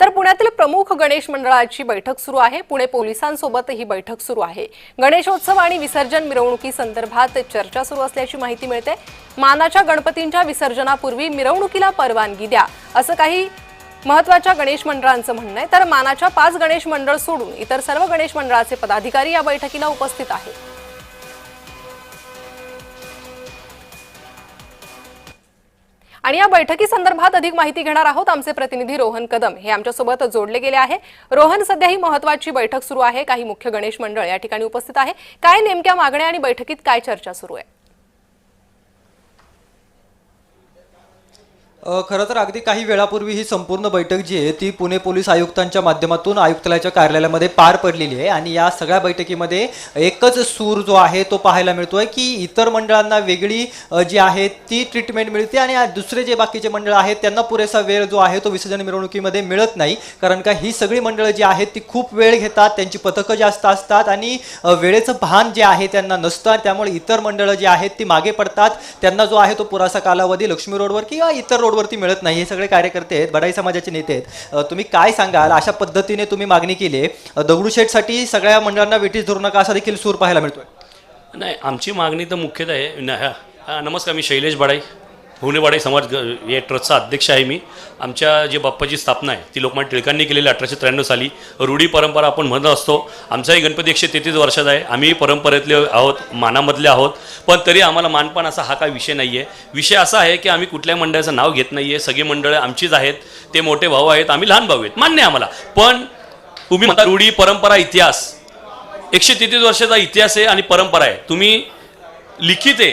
तर पुण्यातील प्रमुख गणेश मंडळाची बैठक सुरू आहे. पुणे पोलिसांसोबत ही बैठक सुरू आहे. गणेशोत्सव आणि विसर्जन मिरवणुकी संदर्भात चर्चा सुरू असल्याची माहिती मिळते. मानाच्या गणपतींच्या विसर्जनापूर्वी मिरवणुकीला परवानगी द्या असं काही महत्त्वाच्या गणेश मंडळांचं म्हणणं आहे. तर मानाच्या पाच गणेश मंडळ सोडून इतर सर्व गणेश मंडळाचे पदाधिकारी या बैठकीला उपस्थित आहेत. आणि या बैठकी संदर्भात अधिक माहिती घेणार आहोत आमचे प्रतिनिधी रोहन कदम. हे आमच्यासोबत जोडले गेले आहे. रोहन सध्या ही महत्वाची बैठक सुरू आहे. काही मुख्य गणेश मंडळ या ठिकाणी उपस्थित आहे. काय नेमक्या मागण्या आणि बैठकीत काय चर्चा सुरू आहे? खरं तर अगदी काही वेळापूर्वी ही संपूर्ण बैठक जी आहे ती पुणे पोलीस आयुक्तांच्या माध्यमातून आयुक्तालयाच्या कार्यालयामध्ये पार पडलेली आहे आणि या सगळ्या बैठकीमध्ये एकच सूर जो आहे तो पाहायला मिळतोय की इतर मंडळांना वेगळी जी आहे ती ट्रीटमेंट मिळते आणि दुसरे जे बाकीचे मंडळ आहेत त्यांना पुरेसा वेळ जो आहे तो विसर्जन मिरवणुकीमध्ये मिळत नाही. कारण का ही सगळी मंडळं जी आहेत ती खूप वेळ घेतात त्यांची पथकं जास्त असतात आणि वेळेचं भान जे आहे त्यांना नसतं आणि त्यामुळे इतर मंडळं जी आहेत ती मागे पडतात. त्यांना जो आहे तो पुरासा कालावधी लक्ष्मी रोडवर किंवा इतर रोडवरती मिळत नाही हे सगळे कार्यकर्ते आहेत बडाई समाजाचे नेते आहेत. तुम्ही काय सांगाल? अशा पद्धतीने तुम्ही मागणी केली दगडूशेठसाठी सगळ्या मंडळांना वेटीस धरू नका असा देखील सूर पाहायला मिळतोय. नाही आमची मागणी तर मुख्यतः आहे हा, हा, नमस्कार मी शैलेश बडाई. भुवनेवाडे समाज या ट्रस्टचा अध्यक्ष आहे मी. आमच्या जे बाप्पाची स्थापना आहे ती लोकमान्य टिळकांनी केलेली अठराशे त्र्याण्णव साली रूढी परंपरा आपण म्हणत असतो. आमचाही गणपती एकशे तेहतीस वर्षाचा आहे. आम्ही परंपरेतले आहोत मानामधले आहोत. पण तरी आम्हाला मानपान असा हा काय विषय नाही आहे विषय असा आहे की आम्ही कुठल्याही मंडळाचं नाव घेत नाही आहे सगळी मंडळं आमचीच आहेत. ते मोठे भाऊ आहेत. आम्ही लहान भाऊ आहेत. मान्य आहे आम्हाला. पण तुम्ही म्हणता रूढी परंपरा इतिहास. एकशे तेहतीस वर्षाचा इतिहास आहे आणि परंपरा आहे. तुम्ही लिखित आहे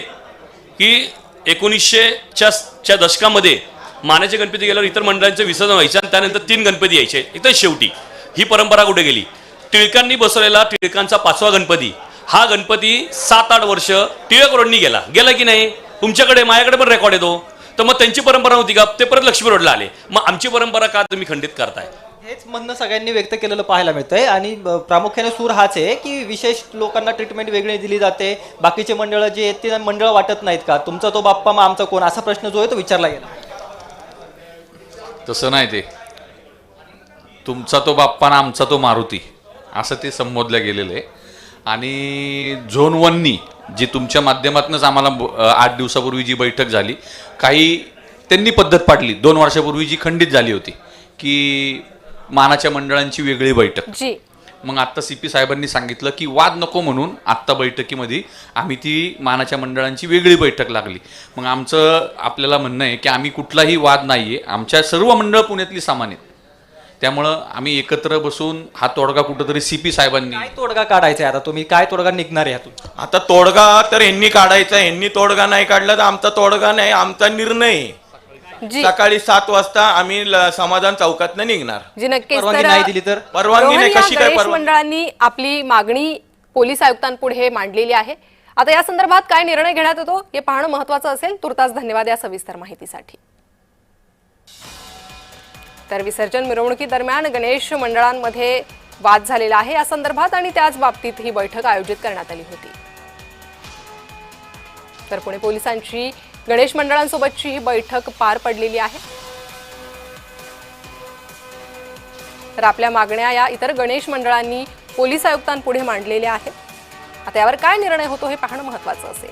की एकोणीसशेच्या च्या दशकामध्ये मानाचे गणपती गेल्यावर इतर मंडळांचे विसर्जन व्हायचे आणि त्यानंतर तीन गणपती यायचे. एकदम शेवटी ही परंपरा कुठे गेली? टिळकांनी बसवलेला टिळकांचा पाचवा गणपती. हा गणपती सात आठ वर्ष टिळक रोडनी गेला. गेला की नाही? तुमच्याकडे माझ्याकडे पण रेकॉर्ड येतो. तर मग त्यांची परंपरा होती का? ते परत लक्ष्मी रोडला आले. मग आमची परंपरा का तुम्ही खंडित करताय? हेच म्हणणं सगळ्यांनी व्यक्त केलेलं पाहायला मिळतंय. आणि प्रामुख्याने सूर हाच आहे की विशेष लोकांना ट्रीटमेंट वेगळी दिली जाते. बाकीचे मंडळ जे आहेत ते मंडळ वाटत नाहीत का? तुमचा तो बाप्पा मग आमचा कोण? असा प्रश्न जो आहे तो विचारला गेला. तसं नाही ते. तुमचा तो बाप्पा ना आमचा तो मारुती असं ते संबोधलं गेलेलं. आहे आणि झोन वननी जी तुमच्या माध्यमातूनच आम्हाला आठ दिवसापूर्वी जी बैठक झाली काही त्यांनी पद्धत पाडली. दोन वर्षापूर्वी जी खंडित झाली होती की मानाच्या मंडळांची वेगळी बैठक. जी. मग आत्ता सी पी साहेबांनी सांगितलं की वाद नको म्हणून आत्ता बैठकीमध्ये आम्ही ती मानाच्या मंडळांची वेगळी बैठक लागली. मग आमचं आपल्याला म्हणणं आहे की आम्ही कुठलाही वाद नाही आहे आमच्या सर्व मंडळ पुण्यातली सामान आहेत. त्यामुळं आम्ही एकत्र बसून हा तोडगा कुठंतरी सी पी साहेबांनी काय तोडगा काढायचा आहे आता? तुम्ही काय तोडगा निघणार आहे यातून? आता तोडगा तर यांनी काढायचा यांनी तोडगा नाही काढला तर आमचा तोडगा नाही. आमचा निर्णय आहे. जी सकाळी सात वाजता आम्ही ल- समाधान चौकात निघणार. जी नक्कीच. परवानगी तर नाही दिली तर? परवानगी रोहन, नाही या कशी काय गणेश परवानगी? मंडळांनी आपली मागणी पोलीस आयुक्तांपुढे मांडलेली आहे. आता या संदर्भात काय निर्णय घेण्यात येतो हे पाहणं महत्वाचं असेल. तुर्तास धन्यवाद या सविस्तर माहितीसाठी. तर विसर्जन मिरवणुकी दरम्यान गणेश मंडळांमध्ये वाद झालेला आहे या संदर्भात आणि त्याच बाबतीत ही बैठक आयोजित करण्यात आली होती. तर पुणे पोलिसांची गणेश मंडळांसोबतची ही बैठक पार पडलेली आहे. तर आपल्या मागण्या या इतर गणेश मंडळांनी पोलीस आयुक्तांपुढे मांडलेल्या आहेत. आता यावर काय निर्णय होतो हे पाहणं महत्वाचं असेल.